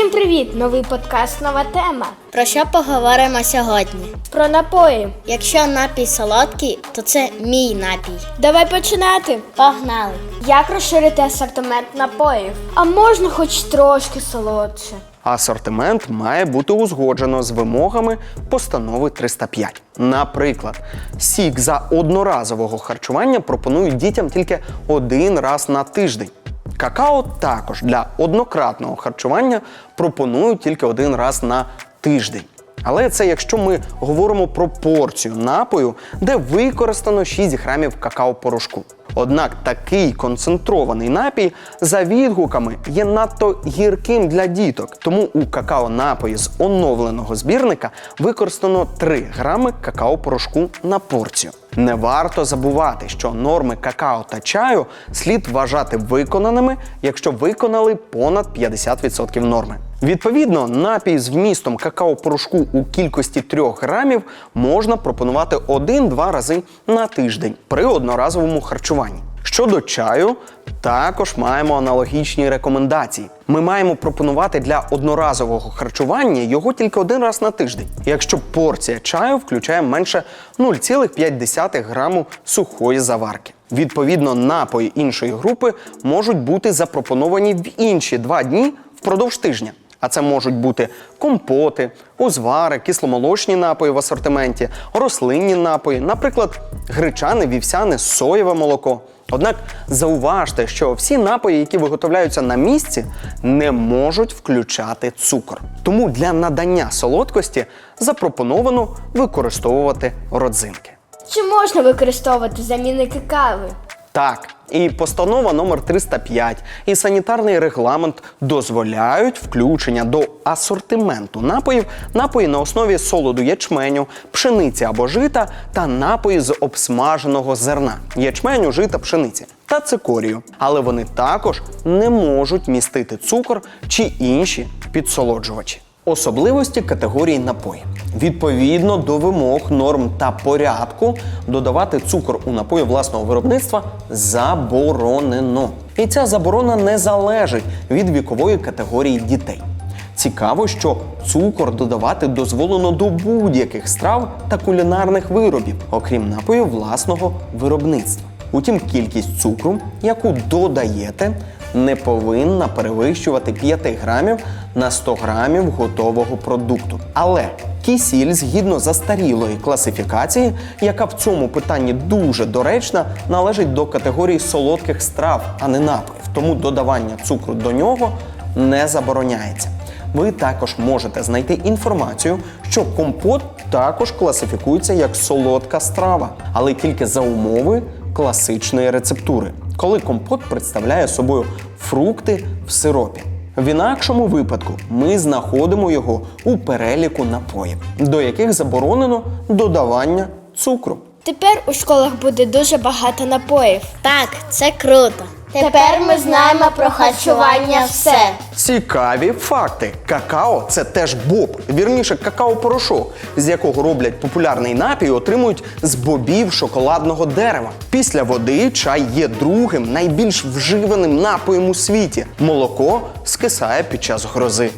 Всім привіт! Новий подкаст, нова тема. Про що поговоримо сьогодні? Про напої. Якщо напій солодкий, то це мій напій. Давай починати. Погнали! Як розширити асортимент напоїв? А можна хоч трошки солодше. Асортимент має бути узгоджено з вимогами постанови 305. Наприклад, сік за одноразового харчування пропонують дітям тільки один раз на тиждень. Какао також для однократного харчування пропонують тільки один раз на тиждень. Але це якщо ми говоримо про порцію напою, де використано 6 грамів какао-порошку. Однак такий концентрований напій за відгуками є надто гірким для діток. Тому у какао-напої з оновленого збірника використано 3 грами какао-порошку на порцію. Не варто забувати, що норми какао та чаю слід вважати виконаними, якщо виконали понад 50% норми. Відповідно, напій з вмістом какао-порошку у кількості 3 грамів можна пропонувати 1-2 рази на тиждень при одноразовому харчуванні. Щодо чаю, також маємо аналогічні рекомендації. Ми маємо пропонувати для одноразового харчування його тільки один раз на тиждень, якщо порція чаю включає менше 0,5 граму сухої заварки. Відповідно, напої іншої групи можуть бути запропоновані в інші два дні впродовж тижня. А це можуть бути компоти, узвари, кисломолочні напої в асортименті, рослинні напої, наприклад, гречане, вівсяне, соєве молоко. Однак зауважте, що всі напої, які виготовляються на місці, не можуть включати цукор. Тому для надання солодкості запропоновано використовувати родзинки. Чи можна використовувати замінники кави? Так, і постанова номер 305 і санітарний регламент дозволяють включення до асортименту напоїв напої на основі солоду ячменю, пшениці або жита та напої з обсмаженого зерна ячменю, жита, пшениці та цикорію. Але вони також не можуть містити цукор чи інші підсолоджувачі. Особливості категорії напої. Відповідно до вимог, норм та порядку додавати цукор у напої власного виробництва заборонено. І ця заборона не залежить від вікової категорії дітей. Цікаво, що цукор додавати дозволено до будь-яких страв та кулінарних виробів, окрім напою власного виробництва. Утім, кількість цукру, яку додаєте, не повинна перевищувати 5 грамів на 100 грамів готового продукту. Але кисіль, згідно застарілої класифікації, яка в цьому питанні дуже доречна, належить до категорії солодких страв, а не напоїв. Тому додавання цукру до нього не забороняється. Ви також можете знайти інформацію, що компот також класифікується як солодка страва, але тільки за умови класичної рецептури, коли компот представляє собою фрукти в сиропі. В інакшому випадку ми знаходимо його у переліку напоїв, до яких заборонено додавання цукру. Тепер у школах буде дуже багато напоїв. Так, це круто. Тепер ми знаємо про харчування все. Цікаві факти. Какао це теж боб, вірніше, какао-порошок, з якого роблять популярний напій, отримують з бобів шоколадного дерева. Після води чай є другим найбільш вживаним напоєм у світі. Молоко скисає під час грози.